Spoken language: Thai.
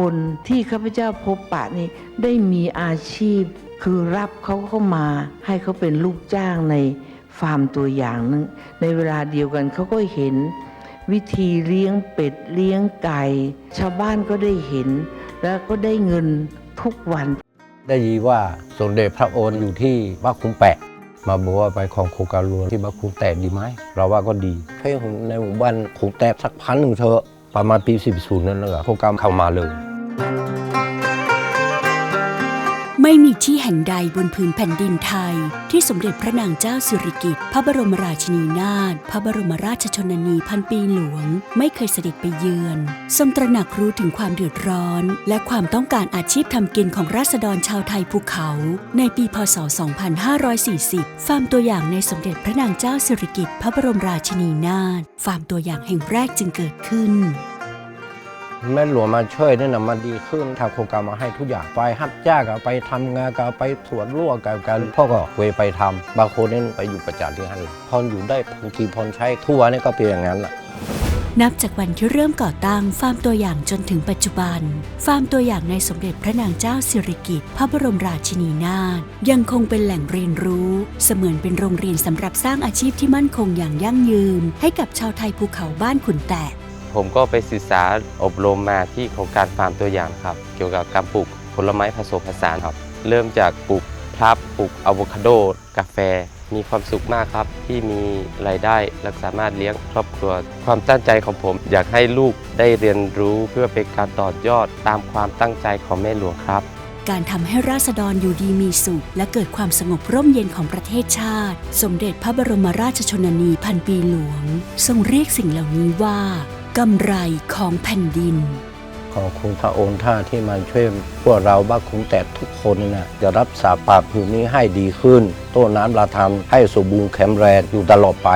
คนที่ข้าพเจ้าพบปะนี้ได้มีอาชีพ คือรับเขาเข้ามาให้เขาเป็นลูกจ้างในฟาร์มตัวอย่างนึงในเวลาเดียวกันเขาก็เห็น วิธีเลี้ยงเป็ดเลี้ยงไก่ ชาวบ้านก็ได้เห็น แล้วก็ได้เงินทุกวัน ได้ยินว่าสมเด็จพระโอนอยู่ที่บ้านคุ้มแปะมาบอกว่าไปของโครงการหลวงที่บ้านคุ้มแตะดีไหมเราว่าก็ดีเพลงของในหมู่บ้านคุ้มแตะสักพันหนึ่งเถอะประมาณปี 40นั่นแหละโครงการเข้ามาเลย ไม่มีที่แห่งใดบนพื้นแผ่นดินไทย ที่สมเด็จพระนางเจ้าสิริกิติ์พระบรมราชินีนาถพระบรมราชชนนีพันปีหลวง ไม่เคยเสด็จไปเยือน ทรงตระหนักรู้ถึงความเดือดร้อน และความต้องการอาชีพทำกินของราษฎรชาวไทยภูเขา ในปีพศ 2540 ฟาร์มตัวอย่างในสมเด็จพระนางเจ้าสิริกิติ์พระบรมราชินีนาถฟาร์มตัวอย่างแห่งแรกจึงเกิดขึ้น แม่หลวงมาช่วยเนี่ยนะมันดีขึ้นทางโครงการมาให้ทุกอย่างไปฮับจ้างก็ไปทำงานก็ไปสวนรั่วกันกันพ่อก็เวยไปทำบางคนนี่ไปอยู่ประจำที่นั่นพออยู่ได้บางทีพอใช้ทั่วนี่ก็เป็นอย่างนั้นแหละนับจากวันที่เริ่มก่อตั้งฟาร์มตัวอย่างจนถึงปัจจุบัน ฟาร์มตัวอย่างในสมเด็จพระนางเจ้าสิริกิติ์พระบรมราชินีนาถยังคงเป็นแหล่งเรียนรู้ เสมือนเป็นโรงเรียนสำหรับสร้างอาชีพที่มั่นคงอย่างยั่งยืน ให้กับชาวไทยภูเขาบ้านขุนแตะ ผมก็ไปศึกษาอบรมมาที่โครงการฟาร์มตัวอย่างครับ เกี่ยวกับการปลูกผลไม้ผสมผสานครับ เริ่มจากปลูกพลับปลูกอะโวคาโด กาแฟ มีความสุขมากครับ ที่มีรายได้และสามารถเลี้ยงครอบครัว ความตั้งใจของผม อยากให้ลูกได้เรียนรู้เพื่อเป็นการต่อยอดตามความตั้งใจของแม่หลวงครับการทำให้ราษฎรอยู่ดีมีสุข และเกิดความสงบร่มเย็นของประเทศชาติ สมเด็จพระบรมราชชนนีพันปีหลวง ทรงเรียกสิ่งเหล่านี้ว่า กำไรของแผ่นดิน ขอบคุณพระองค์ท่าที่มาช่วยพวกเราบ้านคุ้มแต่ทุกคนนี่ะจะรับสาปากผืนนี้ให้ดีขึ้น ต้นน้ำราทำให้สมบูรณ์แข็งแรงอยู่ตลอดไป